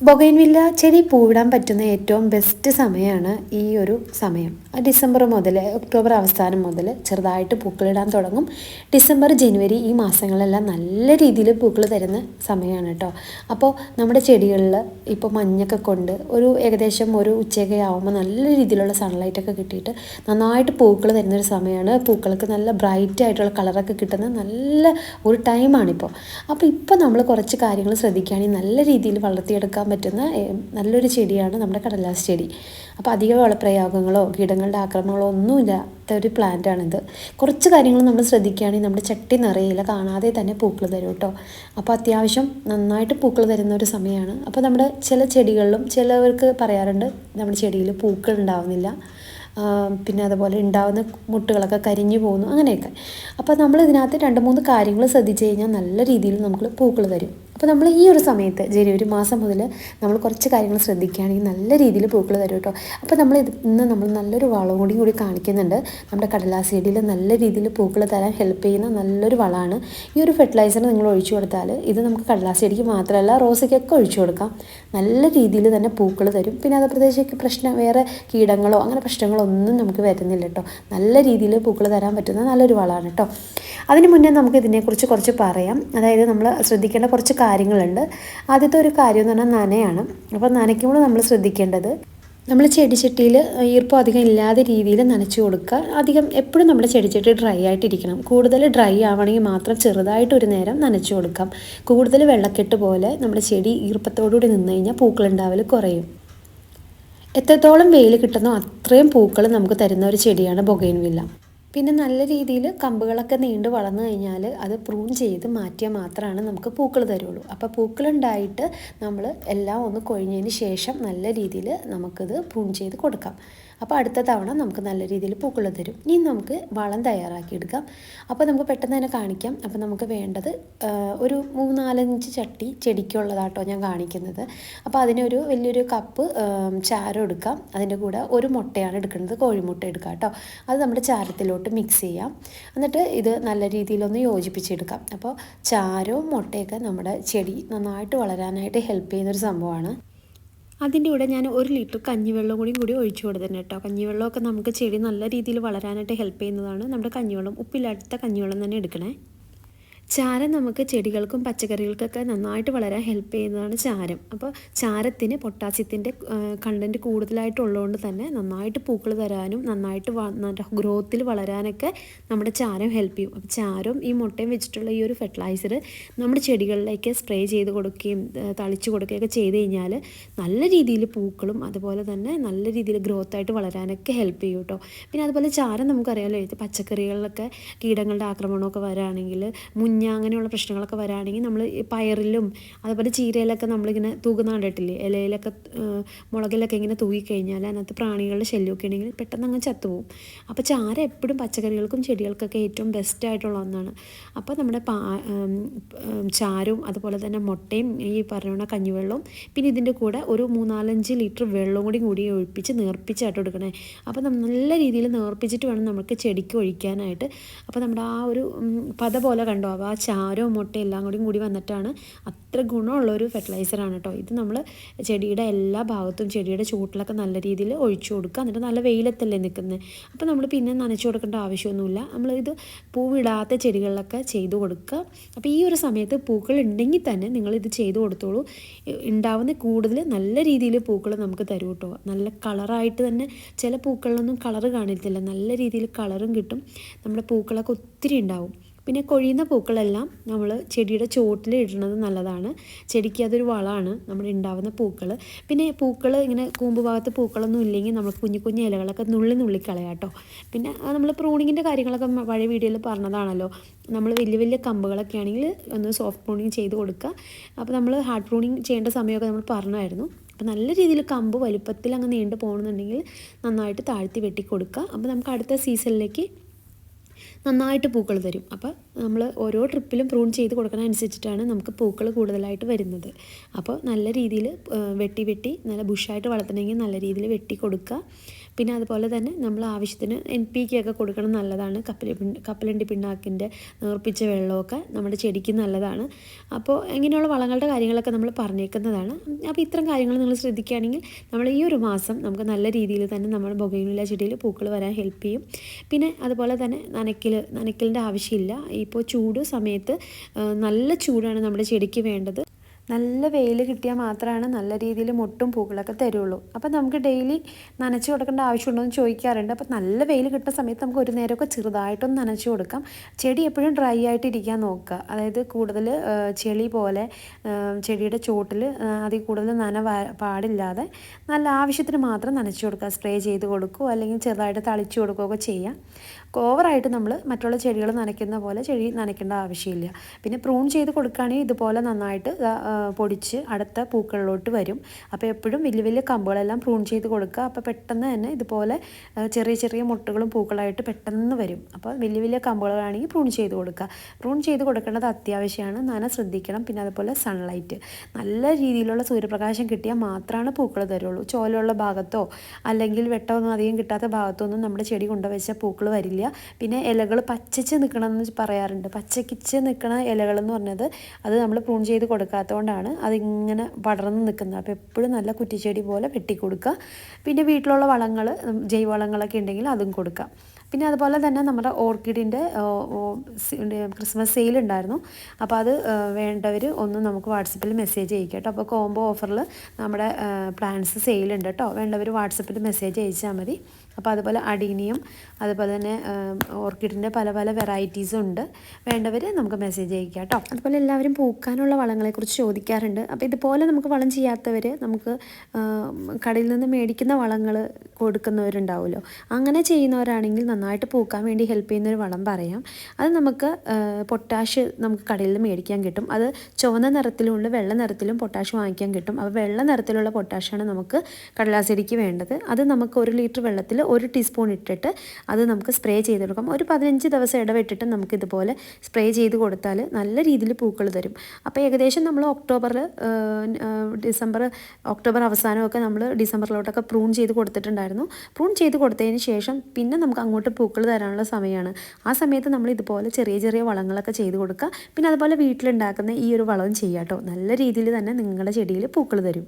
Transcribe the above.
Bougainvillea ചെടി പൂവിടാൻ പറ്റുന്ന ഏറ്റവും ബെസ്റ്റ് സമയമാണ് ഈ ഒരു സമയം. ഡിസംബർ മുതൽ ഒക്ടോബർ അവസാനം മുതൽ ചെറുതായിട്ട് പൂക്കളിടാൻ തുടങ്ങും. ഡിസംബർ ജനുവരി ഈ മാസങ്ങളെല്ലാം നല്ല രീതിയിൽ പൂക്കൾ തരുന്ന സമയമാണ് കേട്ടോ അപ്പോൾ നമ്മുടെ ചെടികളിൽ ഇപ്പോൾ മഞ്ഞൊക്കെ കൊണ്ട് ഒരു ഏകദേശം ഒരു ഉച്ചയൊക്കെ ആകുമ്പോൾ നല്ല രീതിയിലുള്ള സൺലൈറ്റൊക്കെ കിട്ടിയിട്ട് നന്നായിട്ട് പൂക്കൾ തരുന്നൊരു സമയമാണ് പൂക്കൾക്ക് നല്ല ബ്രൈറ്റ് ആയിട്ടുള്ള കളറൊക്കെ കിട്ടുന്ന നല്ല ഒരു ടൈമാണിപ്പോൾ അപ്പോൾ ഇപ്പോൾ നമ്മൾ കുറച്ച് കാര്യങ്ങൾ ശ്രദ്ധിക്കുകയാണെങ്കിൽ നല്ല രീതിയിൽ വളർത്തിയെടുക്കാൻ പറ്റുന്ന നല്ലൊരു ചെടിയാണ് നമ്മുടെ കടലാസ് ചെടി. അപ്പോൾ അധിക വളപ്രയോഗങ്ങളോ കീടങ്ങളുടെ ആക്രമണങ്ങളോ ഒന്നുമില്ലാത്ത ഒരു പ്ലാന്റാണിത്. കുറച്ച് കാര്യങ്ങൾ നമ്മൾ ശ്രദ്ധിക്കുകയാണെങ്കിൽ നമ്മുടെ ചട്ടി നിറയില്ല കാണാതെ തന്നെ പൂക്കൾ തരും കേട്ടോ. അപ്പോൾ അത്യാവശ്യം നന്നായിട്ട് പൂക്കൾ തരുന്ന ഒരു സമയമാണ്. അപ്പോൾ നമ്മുടെ ചില ചെടികളിലും ചിലവർക്ക് പറയാറുണ്ട് നമ്മുടെ ചെടിയിൽ പൂക്കൾ ഉണ്ടാവുന്നില്ല. പിന്നെ അതുപോലെ ഉണ്ടാകുന്ന മുട്ടുകളൊക്കെ കരിഞ്ഞു പോകുന്നു അങ്ങനെയൊക്കെ. അപ്പോൾ നമ്മൾ ഇതിനകത്ത് രണ്ട് മൂന്ന് കാര്യങ്ങൾ ശ്രദ്ധിച്ചു കഴിഞ്ഞാൽ നല്ല രീതിയിൽ നമുക്ക് പൂക്കൾ തരും. അപ്പോൾ നമ്മൾ ഈ ഒരു സമയത്ത് ജനുവരി മാസം മുതൽ നമ്മൾ കുറച്ച് കാര്യങ്ങൾ ശ്രദ്ധിക്കുകയാണെങ്കിൽ നല്ല രീതിയിൽ പൂക്കൾ തരും കേട്ടോ. അപ്പോൾ നമ്മൾ ഇന്ന് നമ്മൾ നല്ലൊരു വളം കൂടി കൂടി കാണിക്കുന്നുണ്ട്. നമ്മുടെ കടലാസ് ചെടിയിൽ നല്ല രീതിയിൽ പൂക്കൾ തരാൻ ഹെൽപ്പ് ചെയ്യുന്ന നല്ലൊരു വളമാണ്. ഈ ഒരു ഫെർട്ടിലൈസർ നിങ്ങൾ ഒഴിച്ചു കൊടുത്താൽ ഇത് നമുക്ക് കടലാസ് ചെടിക്ക് മാത്രമല്ല റോസയ്ക്കൊക്കെ ഒഴിച്ചു കൊടുക്കാം. നല്ല രീതിയിൽ തന്നെ പൂക്കൾ തരും. പിന്നെ അത് പ്രത്യേകിച്ച് പ്രശ്നം വേറെ കീടങ്ങളോ അങ്ങനെ പ്രശ്നങ്ങളോ ഒന്നും നമുക്ക് വരുന്നില്ല കേട്ടോ. നല്ല രീതിയിൽ പൂക്കൾ തരാൻ പറ്റുന്ന നല്ലൊരു വളമാണ് കേട്ടോ. അതിന് മുന്നേ നമുക്ക് ഇതിനെക്കുറിച്ച് കുറച്ച് പറയാം. അതായത് നമ്മൾ ശ്രദ്ധിക്കേണ്ട കുറച്ച് കാര്യങ്ങളുണ്ട്. ആദ്യത്തെ ഒരു കാര്യം എന്ന് പറഞ്ഞാൽ നനയാണ്. അപ്പോൾ നനയ്ക്കുമ്പോൾ നമ്മൾ ശ്രദ്ധിക്കേണ്ടത് നമ്മൾ ചെടിച്ചട്ടിയിൽ ഈർപ്പം അധികം ഇല്ലാതെ രീതിയിൽ നനച്ചു കൊടുക്കുക. അധികം എപ്പോഴും നമ്മുടെ ചെടിച്ചട്ടി ഡ്രൈ ആയിട്ടിരിക്കണം. കൂടുതൽ ഡ്രൈ ആവണമെങ്കിൽ മാത്രം ചെറുതായിട്ട് ഒരു നേരം നനച്ചു കൊടുക്കാം. കൂടുതൽ വെള്ളക്കെട്ട് പോലെ നമ്മുടെ ചെടി ഈർപ്പത്തോടുകൂടി നിന്ന് കഴിഞ്ഞാൽ പൂക്കളുണ്ടാവൽ കുറയും. എത്രത്തോളം വെയിൽ കിട്ടുന്നോ അത്രയും പൂക്കൾ നമുക്ക് തരുന്ന ഒരു ചെടിയാണ് ബൊഗൈൻവില്ല പിന്നെ നല്ല രീതിയിൽ കമ്പുകളൊക്കെ നീണ്ട് വളർന്നു കഴിഞ്ഞാൽ അത് പ്രൂൺ ചെയ്ത് മാറ്റിയാൽ മാത്രമാണ് നമുക്ക് പൂക്കൾ തരുള്ളൂ. അപ്പോൾ പൂക്കളുണ്ടായിട്ട് നമ്മൾ എല്ലാം ഒന്ന് കൊഴിഞ്ഞതിന് ശേഷം നല്ല രീതിയിൽ നമുക്കിത് പ്രൂൺ ചെയ്ത് കൊടുക്കാം. അപ്പോൾ അടുത്ത തവണ നമുക്ക് നല്ല രീതിയിൽ പൂക്കൾ തരും. ഇനി നമുക്ക് വളം തയ്യാറാക്കി എടുക്കാം അപ്പോൾ നമുക്ക് പെട്ടെന്ന് തന്നെ കാണിക്കാം. അപ്പോൾ നമുക്ക് വേണ്ടത് ഒരു മൂന്നാലഞ്ച് ചട്ടി ചെടിക്കുള്ളതാട്ടോ ഞാൻ കാണിക്കുന്നത്. അപ്പോൾ അതിനൊരു വലിയൊരു കപ്പ് ചാരം എടുക്കാം. അതിന്റെ കൂടെ ഒരു മുട്ടയാണ് എടുക്കുന്നത്. കോഴിമുട്ട എടുക്കാം കേട്ടോ. അത് നമ്മുടെ ചാരത്തിലോട്ട് മിക്സ് ചെയ്യാം. എന്നിട്ട് ഇത് നല്ല രീതിയിലൊന്ന് യോജിപ്പിച്ചെടുക്കാം. അപ്പോൾ ചാരവും മുട്ടയൊക്കെ നമ്മുടെ ചെടി നന്നായിട്ട് വളരാനായിട്ട് ഹെൽപ്പ് ചെയ്യുന്നൊരു സംഭവമാണ്. അതിന്റെ കൂടെ ഞാൻ ഒരു ലിറ്റർ കഞ്ഞിവെള്ളം കൂടി കൂടി ഒഴിച്ചു കൊടുത്തിട്ടുണ്ട് കേട്ടോ. കഞ്ഞിവെള്ളമൊക്കെ നമുക്ക് ചെടി നല്ല രീതിയിൽ വളരാനായിട്ട് ഹെൽപ്പ് ചെയ്യുന്നതാണ്. നമ്മുടെ കഞ്ഞിവെള്ളം ഉപ്പില്ലാത്ത കഞ്ഞിവെള്ളം തന്നെ എടുക്കണേ. ചാരം നമുക്ക് ചെടികൾക്കും പച്ചക്കറികൾക്കൊക്കെ നന്നായിട്ട് വളരാൻ ഹെൽപ്പ് ചെയ്യുന്നതാണ് ചാരം. അപ്പോൾ ചാരത്തിന് പൊട്ടാസ്യത്തിന്റെ കണ്ടന്റ് കൂടുതലായിട്ടുള്ളതുകൊണ്ട് തന്നെ നന്നായിട്ട് പൂക്കൾ തരാനും നന്നായിട്ട് ഗ്രോത്തിൽ വളരാനൊക്കെ നമ്മുടെ ചാരം ഹെൽപ്പ് ചെയ്യും. അപ്പോൾ ചാരവും ഈ മുട്ടയും വെച്ചിട്ടുള്ള ഈ ഒരു ഫെർട്ടിലൈസർ നമ്മുടെ ചെടികളിലേക്ക് സ്പ്രേ ചെയ്ത് കൊടുക്കുകയും തളിച്ചു കൊടുക്കുകയൊക്കെ ചെയ്ത് കഴിഞ്ഞാൽ നല്ല രീതിയിൽ പൂക്കളും അതുപോലെ തന്നെ നല്ല രീതിയിൽ ഗ്രോത്തായിട്ട് വളരാനൊക്കെ ഹെൽപ്പ് ചെയ്യും കേട്ടോ. പിന്നെ അതുപോലെ ചാരം നമുക്കറിയാമല്ലോ പച്ചക്കറികളിലൊക്കെ കീടങ്ങളുടെ ആക്രമണമൊക്കെ വരാണെങ്കിൽ മുഞ്ഞ അങ്ങനെയുള്ള പ്രശ്നങ്ങളൊക്കെ വരാണെങ്കിൽ നമ്മൾ പയറിലും അതുപോലെ ചീരയിലൊക്കെ നമ്മളിങ്ങനെ തൂകുന്ന കണ്ടിട്ടില്ലേ ഇലയിലൊക്കെ മുളകിലൊക്കെ ഇങ്ങനെ തൂകിക്കഴിഞ്ഞാൽ അതിനകത്ത് പ്രാണികളുടെ ശല്യമൊക്കെ ഉണ്ടെങ്കിൽ പെട്ടെന്ന് അങ്ങ് ചത്തുപോകും. അപ്പോൾ ചാര എപ്പോഴും പച്ചക്കറികൾക്കും ചെടികൾക്കൊക്കെ ഏറ്റവും ബെസ്റ്റ് ആയിട്ടുള്ള ഒന്നാണ്. അപ്പോൾ നമ്മുടെ പാ ചാരവും അതുപോലെ തന്നെ മുട്ടയും ഈ പറഞ്ഞ കഞ്ഞിവെള്ളവും പിന്നെ ഇതിന്റെ കൂടെ ഒരു മൂന്നാലഞ്ച് ലിറ്റർ വെള്ളവും കൂടി കൂടി ഒഴിപ്പിച്ച് നേർപ്പിച്ചായിട്ട് കൊടുക്കണേ. അപ്പോൾ നല്ല രീതിയിൽ നേർപ്പിച്ചിട്ട് വേണം നമുക്ക് ചെടിക്ക് ഒഴിക്കാനായിട്ട്. അപ്പോൾ നമ്മുടെ ആ ഒരു പത പോലെ കണ്ടോ? അപ്പോൾ ആ ചാരവും മുട്ടയും എല്ലാം കൂടിയും കൂടി വന്നിട്ടാണ് അത്ര ഗുണമുള്ളൊരു ഫെർട്ടിലൈസറാണ് കേട്ടോ ഇത് നമ്മൾ ചെടിയുടെ എല്ലാ ഭാഗത്തും ചെടിയുടെ ചൂട്ടിലൊക്കെ നല്ല രീതിയിൽ ഒഴിച്ചു കൊടുക്കുക. എന്നിട്ട് നല്ല വെയിലത്തല്ലേ നിൽക്കുന്നത് അപ്പോൾ നമ്മൾ പിന്നെ നനച്ചു കൊടുക്കേണ്ട ആവശ്യമൊന്നുമില്ല. നമ്മളിത് പൂവിടാത്ത ചെടികളിലൊക്കെ ചെയ്തു കൊടുക്കുക. അപ്പോൾ ഈ ഒരു സമയത്ത് പൂക്കൾ ഉണ്ടെങ്കിൽ തന്നെ നിങ്ങളിത് ചെയ്തു കൊടുത്തോളൂ. ഉണ്ടാവുന്ന കൂടുതൽ നല്ല രീതിയിൽ പൂക്കൾ നമുക്ക് തരും കേട്ടോ നല്ല കളറായിട്ട് തന്നെ ചില പൂക്കളിലൊന്നും കളറ് കാണില്ല. നല്ല രീതിയിൽ കളറും കിട്ടും. നമ്മുടെ പൂക്കളൊക്കെ ഒത്തിരി ഉണ്ടാവും. പിന്നെ കൊഴിയുന്ന പൂക്കളെല്ലാം നമ്മൾ ചെടിയുടെ ചുവട്ടിൽ ഇടുന്നത് നല്ലതാണ്. ചെടിക്ക് അതൊരു വളമാണ്. നമ്മൾ ഉണ്ടാവുന്ന പൂക്കൾ പിന്നെ പൂക്കൾ ഇങ്ങനെ കൂമ്പ് ഭാഗത്ത് പൂക്കളൊന്നും ഇല്ലെങ്കിൽ നമ്മൾ കുഞ്ഞു കുഞ്ഞു ഇലകളൊക്കെ നുള്ളി നുള്ളിക്കളയാം കേട്ടോ പിന്നെ നമ്മൾ പ്രൂണിങ്ങിന്റെ കാര്യങ്ങളൊക്കെ പഴയ വീഡിയോയിൽ പറഞ്ഞതാണല്ലോ. നമ്മൾ വലിയ വലിയ കമ്പുകളൊക്കെ ആണെങ്കിൽ ഒന്ന് സോഫ്റ്റ് പ്രൂണിങ് ചെയ്ത് കൊടുക്കുക അപ്പോൾ നമ്മൾ ഹാർഡ് പ്രൂണിങ് ചെയ്യേണ്ട സമയമൊക്കെ നമ്മൾ പറഞ്ഞായിരുന്നു. അപ്പോൾ നല്ല രീതിയിൽ കമ്പ് വലുപ്പത്തിൽ അങ്ങ് നീണ്ടു പോകണമെന്നുണ്ടെങ്കിൽ നന്നായിട്ട് താഴ്ത്തി വെട്ടി കൊടുക്കുക അപ്പോൾ നമുക്ക് അടുത്ത സീസണിലേക്ക് നന്നായിട്ട് പൂക്കൾ തരും. അപ്പോൾ നമ്മൾ ഓരോ ട്രിപ്പിലും പ്രൂൺ ചെയ്ത് കൊടുക്കുന്ന അനുസരിച്ചിട്ടാണ് നമുക്ക് പൂക്കൾ കൂടുതലായിട്ട് വരുന്നത്. അപ്പോൾ നല്ല രീതിയിൽ വെട്ടി വെട്ടി നല്ല ബുഷായിട്ട് വളർത്തണമെങ്കിൽ നല്ല രീതിയിൽ വെട്ടി കൊടുക്കുക. പിന്നെ അതുപോലെ തന്നെ നമ്മൾ ആവശ്യത്തിന് എൻ പി കെ ഒക്കെ കൊടുക്കണം നല്ലതാണ്. കപ്പലി കപ്പലണ്ടി പിണ്ണാക്കിന്റെ നേർപ്പിച്ച വെള്ളമൊക്കെ നമ്മുടെ ചെടിക്ക് നല്ലതാണ്. അപ്പോൾ ഇങ്ങനെയുള്ള വളങ്ങളുടെ കാര്യങ്ങളൊക്കെ നമ്മൾ പറഞ്ഞേക്കുന്നതാണ്. അപ്പോൾ ഇത്തരം കാര്യങ്ങൾ നിങ്ങൾ ശ്രദ്ധിക്കുകയാണെങ്കിൽ നമ്മൾ ഈ ഒരു മാസം നമുക്ക് നല്ല രീതിയിൽ തന്നെ നമ്മുടെ ബൊഗൈനില ചെടിയിൽ പൂക്കൾ വരാൻ ഹെൽപ്പ് ചെയ്യും. പിന്നെ അതുപോലെ തന്നെ നനയ്ക്കൽ നനയ്ക്കലിന്റെ ആവശ്യമില്ല. ഇപ്പോൾ ചൂട് സമയത്ത് നല്ല ചൂടാണ് നമ്മുടെ ചെടിക്ക് വേണ്ടത്. നല്ല വെയിൽ കിട്ടിയാൽ മാത്രമാണ് നല്ല രീതിയിൽ മുട്ടും പൂക്കളൊക്കെ തരുള്ളൂ. അപ്പോൾ നമുക്ക് ഡെയിലി നനച്ച് കൊടുക്കേണ്ട ആവശ്യമുണ്ടോ എന്ന് ചോദിക്കാറുണ്ട്. അപ്പോൾ നല്ല വെയിൽ കിട്ടുന്ന സമയത്ത് നമുക്ക് ഒരു നേരമൊക്കെ ചെറുതായിട്ടൊന്ന് നനച്ച് കൊടുക്കാം. ചെടി എപ്പോഴും ഡ്രൈ ആയിട്ട് ഇരിക്കാൻ നോക്കുക. അതായത് കൂടുതൽ ചെളി പോലെ ചെടിയുടെ ചോട്ടിൽ അതിൽ കൂടുതൽ നന പാടില്ലാതെ നല്ല ആവശ്യത്തിന് മാത്രം നനച്ച് കൊടുക്കുക. സ്പ്രേ ചെയ്ത് കൊടുക്കുകയോ അല്ലെങ്കിൽ ചെറുതായിട്ട് തളിച്ച് കൊടുക്കുകയൊക്കെ ചെയ്യാം. ഓവറായിട്ട് നമ്മൾ മറ്റുള്ള ചെടികൾ നനയ്ക്കുന്ന പോലെ ചെടി നനയ്ക്കേണ്ട ആവശ്യമില്ല. പിന്നെ പ്രൂൺ ചെയ്ത് കൊടുക്കുകയാണെങ്കിൽ ഇതുപോലെ നന്നായിട്ട് പൊടിച്ച് അടുത്ത പൂക്കളിലോട്ട് വരും. അപ്പോൾ എപ്പോഴും വലിയ വലിയ കമ്പുകളെല്ലാം പ്രൂൺ ചെയ്ത് കൊടുക്കുക. അപ്പോൾ പെട്ടെന്ന് തന്നെ ഇതുപോലെ ചെറിയ ചെറിയ മുട്ടകളും പൂക്കളായിട്ട് പെട്ടെന്ന് വരും. അപ്പോൾ വലിയ വലിയ കമ്പുകളാണെങ്കിൽ പ്രൂൺ ചെയ്ത് കൊടുക്കുക. പ്രൂൺ ചെയ്ത് കൊടുക്കേണ്ടത് അത്യാവശ്യമാണ്. നന ശ്രദ്ധിക്കണം. പിന്നെ അതുപോലെ സൺലൈറ്റ് നല്ല രീതിയിലുള്ള സൂര്യപ്രകാശം കിട്ടിയാൽ മാത്രമാണ് പൂക്കൾ തരുള്ളൂ. ചോലുള്ള ഭാഗത്തോ അല്ലെങ്കിൽ വെട്ടമൊന്നും അധികം കിട്ടാത്ത ഭാഗത്തോ ഒന്നും നമ്മുടെ ചെടി കൊണ്ടുവച്ച പൂക്കൾ വരില്ല. പിന്നെ ഇലകൾ പച്ചച്ച് നിൽക്കണമെന്ന് പറയാറുണ്ട്. പച്ചക്കിച്ച് നിൽക്കണ ഇലകൾ എന്ന് പറഞ്ഞത് അത് നമ്മൾ പ്രൂൺ ചെയ്ത് കൊടുക്കാത്തതുകൊണ്ടാണ് അതിങ്ങനെ പടർന്ന് നിൽക്കുന്നത് അപ്പോൾ എപ്പോഴും നല്ല കുറ്റിച്ചെടി പോലെ വെട്ടി കൊടുക്കുക പിന്നെ വീട്ടിലുള്ള വളങ്ങൾ ജൈവവളങ്ങളൊക്കെ ഉണ്ടെങ്കിൽ അതും കൊടുക്കാം പിന്നെ അതുപോലെ തന്നെ നമ്മുടെ ഓർക്കിഡിന്റെ ക്രിസ്മസ് സെയിൽ ഉണ്ടായിരുന്നു. അപ്പോൾ അത് വേണ്ടവർ ഒന്ന് നമുക്ക് വാട്സപ്പിൽ മെസ്സേജ് അയക്കുക കേട്ടോ. അപ്പോൾ കോംബോ ഓഫറിൽ നമ്മുടെ പ്ലാൻസ് സെയിൽ ഉണ്ട് കേട്ടോ. വേണ്ടവർ വാട്സപ്പിൽ മെസ്സേജ് അയച്ചാൽ മതി. അപ്പോൾ അതുപോലെ അടീനിയും അതുപോലെ തന്നെ ഓർക്കിഡിന്റെ പല പല വെറൈറ്റീസും ഉണ്ട്. വേണ്ടവർ നമുക്ക് മെസ്സേജ് അയക്കുക കേട്ടോ. അതുപോലെ എല്ലാവരും പൂക്കാനുള്ള വളങ്ങളെക്കുറിച്ച് ചോദിക്കാറുണ്ട്. അപ്പോൾ ഇതുപോലെ നമുക്ക് വളം ചെയ്യാത്തവർ നമുക്ക് കടയിൽ നിന്ന് മേടിക്കുന്ന വളങ്ങൾ കൊടുക്കുന്നവരുണ്ടാവുമല്ലോ. അങ്ങനെ ചെയ്യുന്നവരാണെങ്കിൽ നന്നായിട്ട് പൂക്കാൻ വേണ്ടി ഹെൽപ്പ് ചെയ്യുന്ന ഒരു വളം പറയാം. അത് നമുക്ക് പൊട്ടാഷ് നമുക്ക് കടയിൽ നിന്ന് മേടിക്കാൻ കിട്ടും. അത് ചുവന്ന നിറത്തിലുമുണ്ട് വെള്ള നിറത്തിലും പൊട്ടാഷ് വാങ്ങിക്കാൻ കിട്ടും. അപ്പോൾ വെള്ള നിറത്തിലുള്ള പൊട്ടാഷാണ് നമുക്ക് കടലാസെടിക്ക് വേണ്ടത്. അത് നമുക്ക് ഒരു ലിറ്റർ വെള്ളത്തിൽ ഒരു ടീസ്പൂൺ ഇട്ടിട്ട് അത് നമുക്ക് സ്പ്രേ ചെയ്ത് കൊടുക്കാം. ഒരു പതിനഞ്ച് ദിവസം ഇടവിട്ടിട്ട് നമുക്ക് ഇതുപോലെ സ്പ്രേ ചെയ്ത് കൊടുത്താൽ നല്ല രീതിയിൽ പൂക്കൾ തരും. അപ്പോൾ ഏകദേശം നമ്മൾ ഒക്ടോബർ ഡിസംബർ ഒക്ടോബർ അവസാനമൊക്കെ നമ്മൾ ഡിസംബറിലോട്ടൊക്കെ പ്രൂൺ ചെയ്ത് കൊടുത്തിട്ടുണ്ടായിരുന്നു. പ്രൂൺ ചെയ്ത് കൊടുത്തതിന് ശേഷം പിന്നെ നമുക്ക് അങ്ങോട്ട് പൂക്കൾ തരാനുള്ള സമയമാണ്. ആ സമയത്ത് നമ്മൾ ഇതുപോലെ ചെറിയ ചെറിയ വളങ്ങളൊക്കെ ചെയ്ത് കൊടുക്കുക. പിന്നെ അതുപോലെ വീട്ടിലുണ്ടാക്കുന്ന ഈ ഒരു വളവും ചെയ്യാം കേട്ടോ. നല്ല രീതിയിൽ തന്നെ നിങ്ങളുടെ ചെടിയിൽ പൂക്കൾ തരും.